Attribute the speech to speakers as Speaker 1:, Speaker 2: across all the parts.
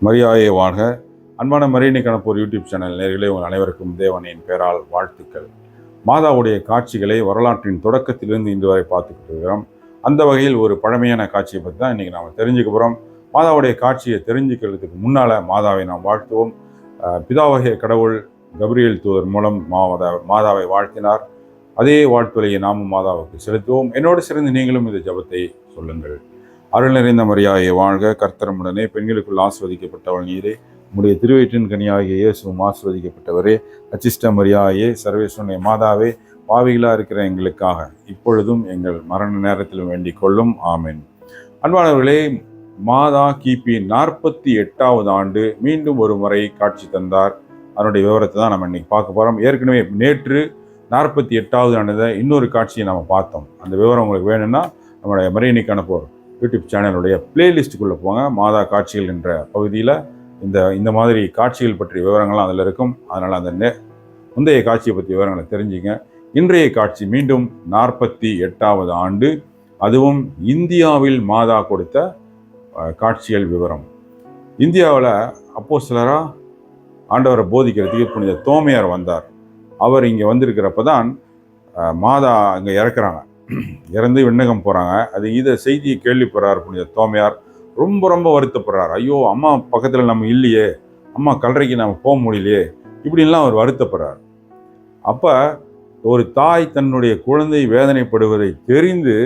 Speaker 1: மரியாதையை வாழ்க. அன்பான மரியணி கணப்போர் யூடியூப் சேனல் நேர்களே உங்கள் அனைவருக்கும் தேவனின் பேரால் வாழ்த்துக்கள். மாதாவுடைய காட்சிகளை வரலாற்றின் தொடக்கத்திலிருந்து இன்று வரை பார்த்துக்கிட்டு இருக்கிறோம் அந்த வகையில் ஒரு பழமையான காட்சியை பற்றி தான் இன்றைக்கி நாம் தெரிஞ்சுக்க போகிறோம் மாதாவுடைய காட்சியை தெரிஞ்சுக்கிறதுக்கு முன்னால் மாதாவை நாம் வாழ்த்துவோம். அஹ் பிதாவகிய கடவுள் கபிரியல் தூதர் மூலம் மாதா மாதாவை வாழ்த்தினார். அதே வாழ்த்துலையை நாமும் மாதாவுக்கு செலுத்துவோம். என்னோடு சிறந்து நீங்களும் இந்த ஜெபத்தை சொல்லுங்கள். அருள் நிறைந்த மரியாதையை வாழ்க. கர்த்தரமுடனே பெண்களுக்குள் ஆஸ்வதிக்கப்பட்டவள் நீரே. உம்முடைய திருவயிற்றின் கனியாகிய இயேசுவும் ஆஸ்வதிக்கப்பட்டவரே. அச்சிஷ்ட மரியாயே சர்வேஸ்வரனுடைய மாதாவே பாவிகளாக இருக்கிற எங்களுக்காக இப்பொழுதும் எங்கள் மரண நேரத்திலும் வேண்டிக் கொள்ளும். ஆமென். அன்பானவர்களே மாதா கிபி நாற்பத்தி எட்டாவது ஆண்டு மீண்டும் ஒரு முறை காட்சி தந்தார். அதனுடைய விவரத்தை தான் நம்ம இன்னைக்கு பார்க்க போகிறோம் ஏற்கனவே நேற்று நாற்பத்தி எட்டாவது ஆண்டு இன்னொரு காட்சியை நம்ம பார்த்தோம். அந்த விவரம் உங்களுக்கு வேணும்னா நம்மளுடைய மரியணிக்கு அனுப்புவோம். யூடியூப் சேனலுடைய பிளேலிஸ்ட்டுக்குள்ளே போங்க. மாதா காட்சிகள் என்ற பகுதியில் இந்த இந்த மாதிரி காட்சிகள் பற்றிய விவரங்கள்லாம் அதில் இருக்கும். அதனால் அந்த நே முந்தைய காட்சியை பற்றி விவரங்களை தெரிஞ்சுங்க. இன்றைய காட்சி மீண்டும் நாற்பத்தி எட்டாவது ஆண்டு. அதுவும் இந்தியாவில் மாதா கொடுத்த காட்சிகள் விவரம். இந்தியாவில் அப்போ சிலராக ஆண்டவரை போதிக்கிறதுக்கு புனித தோமையார் வந்தார். அவர் இங்கே வந்திருக்கிறப்ப தான் மாதா அங்கே இறக்குறாங்க. இறந்து விண்ணகம் போகிறாங்க அது இதை செய்தியை கேள்விப்படுறார் புனித தோமையார். ரொம்ப ரொம்ப வருத்தப்படுறார். ஐயோ அம்மா பக்கத்தில் நம்ம இல்லையே. அம்மா கல்லறைக்கு நம்ம போக முடியலையே. இப்படின்லாம் அவர் வருத்தப்படுறார். அப்போ ஒரு தாய் தன்னுடைய குழந்தை வேதனைப்படுவதை தெரிந்து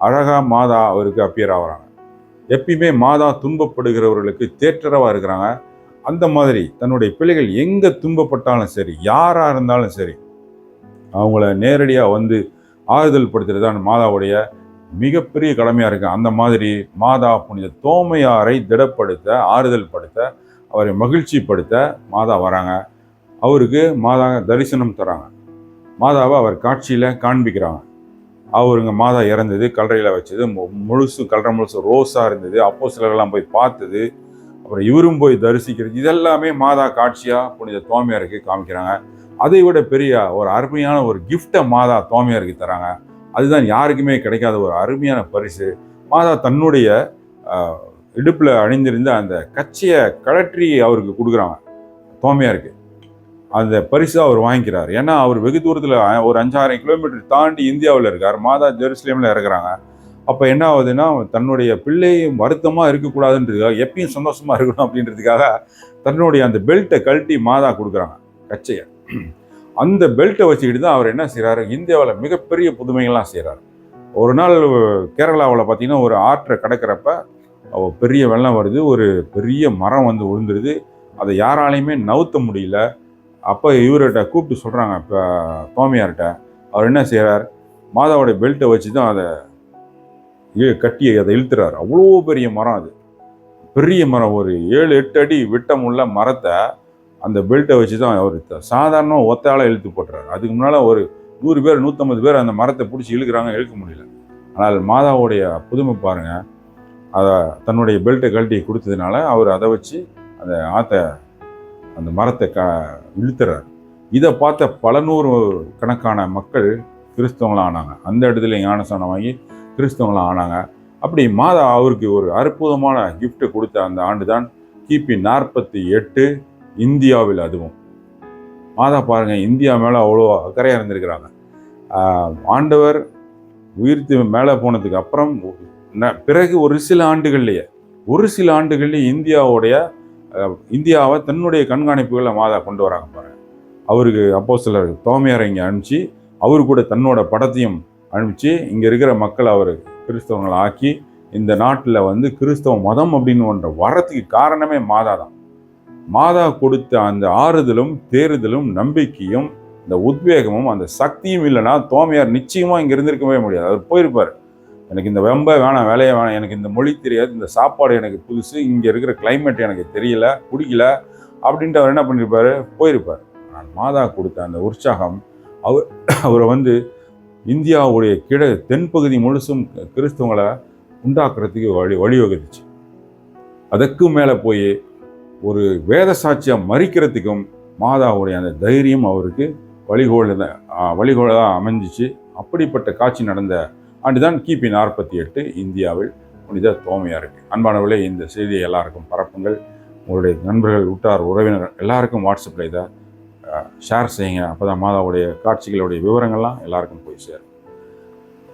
Speaker 1: அழகா மாதா அவருக்கு அப்பியர் ஆகுறாங்க. எப்பயுமே மாதா துன்பப்படுகிறவர்களுக்கு தேற்றரவாக இருக்கிறாங்க. அந்த மாதிரி தன்னுடைய பிள்ளைகள் எங்கே துன்பப்பட்டாலும் சரி யாராக இருந்தாலும் சரி அவங்கள நேரடியாக வந்து ஆறுதல் படுத்துறது தான் மாதாவுடைய மிகப்பெரிய கடமையாக இருக்கு. அந்த மாதிரி மாதா புனித தோமையாரை திடப்படுத்த ஆறுதல் படுத்த அவரை மகிழ்ச்சிப்படுத்த மாதா வராங்க. அவருக்கு மாதா தரிசனம் தராங்க. மாதாவை அவர் காட்சியில் காண்பிக்கிறாங்க. அவருங்க மாதா இறந்தது கல்லறையில் வச்சது மு- முழுசு கல்லறை முழுசு ரோஸாக இருந்தது அப்போ சிலரெல்லாம் போய் பார்த்தது அப்புறம் இவரும் போய் தரிசிக்கிறது இதெல்லாமே மாதா காட்சியாக புனித தோமையாருக்கு காமிக்கிறாங்க. அதை விட பெரிய ஒரு அருமையான ஒரு கிஃப்டை மாதா தோமையாருக்கு தராங்க. அதுதான் யாருக்குமே கிடைக்காத ஒரு அருமையான பரிசு. மாதா தன்னுடைய இடுப்பில் அணிந்திருந்த அந்த கச்சையை கழற்றி அவருக்கு கொடுக்குறாங்க தோமையாருக்கு அந்த பரிசு அவர் வாங்கிக்கிறார். ஏன்னா அவர் வெகு தூரத்தில் ஒரு அஞ்சாயிரம் கிலோமீட்டர் தாண்டி இந்தியாவில் இருக்கார். மாதா ஜெருசலேமில் இறக்குறாங்க. அப்போ என்ன ஆகுதுன்னா தன்னுடைய பிள்ளையும் வருத்தமாக இருக்கக்கூடாதுன்றதுக்காக எப்பயும் சந்தோஷமாக இருக்கணும் அப்படின்றதுக்காக தன்னுடைய அந்த பெல்ட்டை கழட்டி மாதா கொடுக்குறாங்க கச்சையை. அந்த பெல்ட்டை வச்சுக்கிட்டு தான் அவர் என்ன செய்கிறாரு இந்தியாவில் மிகப்பெரிய புதுமைகள்லாம் செய்கிறார் ஒரு நாள் கேரளாவில் பார்த்தீங்கன்னா ஒரு ஆற்றை கடக்கிறப்ப பெரிய வெள்ளம் வருது ஒரு பெரிய மரம் வந்து விழுந்துருது அதை யாராலையுமே நவுத்த முடியல. அப்போ இவர்கிட்ட கூப்பிட்டு சொல்கிறாங்க இப்போ தோமையார்கிட்ட. அவர் என்ன செய்கிறார் மாதாவோடைய பெல்ட்டை வச்சு தான் அதை இழு- கட்டி அதை இழுத்துறாரு. அவ்வளோ பெரிய மரம் அது. பெரிய மரம் ஒரு ஏழு எட்டு அடி விட்டம் உள்ள மரத்தை அந்த பெல்ட்டை வச்சு தான் அவர் சாதாரணமாக சாதாரண ஒத்தால இழுத்து போட்டுறாரு. அதுக்கு முன்னால் ஒரு நூறு பேர் நூற்றம்பது பேர் அந்த மரத்தை பிடிச்சி இழுக்கிறாங்க இழுக்க முடியல. ஆனால் மாதாவுடைய புதுமை பாருங்கள் அதை தன்னுடைய பெல்ட்டை கழட்டி கொடுத்ததுனால அவர் அதை வச்சு அந்த ஆற்ற அந்த மரத்தை க இழுத்துறாரு. இதை பார்த்த பல நூறு கணக்கான மக்கள் கிறிஸ்தவங்களாம் ஆனாங்க. அந்த இடத்துல ஞானசானம் வாங்கி கிறிஸ்தவங்களாம் ஆனாங்க. அப்படி மாதா அவருக்கு ஒரு அற்புதமான கிஃப்ட்டு கொடுத்த அந்த ஆண்டு தான் கிபி நாற்பத்தி எட்டு இந்தியாவில் அதுவும். மாதா பாருங்கள் இந்தியா மேலே அவ்வளோ அக்கறையாக இருந்திருக்கிறாங்க ஆண்டவர் உயிர்த்து மேலே போனதுக்கு அப்புறம் பிறகு ஒரு சில ஆண்டுகள்லேயே ஒரு சில ஆண்டுகள்லேயே இந்தியாவுடைய இந்தியாவை தன்னுடைய கண்காணிப்புகளை மாதா கொண்டு வராங்க பாருங்கள் அவருக்கு அப்போ சிலர் தோமையாரை இங்கே அனுப்பிச்சு அவர் கூட தன்னோட படத்தையும் அனுப்பிச்சு இங்கே இருக்கிற மக்கள் அவர் கிறிஸ்தவங்களை ஆக்கி இந்த நாட்டில் வந்து கிறிஸ்தவ மதம் அப்படின்னு ஒன்ற வரத்துக்கு காரணமே மாதா தான் மாதா கொடுத்த அந்த ஆறுதலும் தேறுதலும் நம்பிக்கையும் இந்த உத்வேகமும் அந்த சக்தியும் இல்லைன்னா தோமையார் நிச்சயமாக இங்கே இருந்திருக்கவே முடியாது. அவர் போயிருப்பார். எனக்கு இந்த வெம்ப வேணாம் வேலையை வேணாம் எனக்கு இந்த மொழி தெரியாது இந்த சாப்பாடு எனக்கு புதுசு இங்கே இருக்கிற கிளைமேட் எனக்கு தெரியல பிடிக்கல அப்படின்ட்டு அவர் என்ன பண்ணியிருப்பாரு போயிருப்பார். ஆனால் மாதா கொடுத்த அந்த உற்சாகம் அவர் அவரை வந்து இந்தியாவுடைய கிழ தென்பகுதி முழுசும் கிறிஸ்தவங்களை உண்டாக்குறதுக்கு வழி வழிவகுத்துச்சு. அதற்கும் மேலே போய் ஒரு வேத சாட்சியம் மறிக்கிறதுக்கும் மாதாவுடைய அந்த தைரியம் அவருக்கு வழிகோல வழிகோலாக அமைஞ்சிச்சு. அப்படிப்பட்ட காட்சி நடந்த ஆண்டுதான் கிபி நாற்பத்தி எட்டு இந்தியாவில் புனித தோமையாருக்கு அன்பானவர்களே இந்த செய்தியை எல்லாருக்கும் பரப்புங்கள். உங்களுடைய நண்பர்கள் உற்றார் உறவினர் எல்லாருக்கும் வாட்ஸ்அப்பில் இதை ஷேர் செய்யுங்க. அப்போ தான் மாதாவுடைய காட்சிகளுடைய விவரங்கள்லாம் எல்லாருக்கும் போய் சேரும்.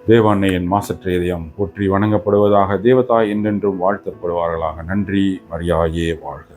Speaker 1: தேவ அன்னையின் மாசற்ற இதயம் போற்றி வணங்கப்படுவதாக தேவதாய் என்றென்றும் வாழ்த்தப்படுவார்களாக. நன்றி மரியாயே வாழ்க.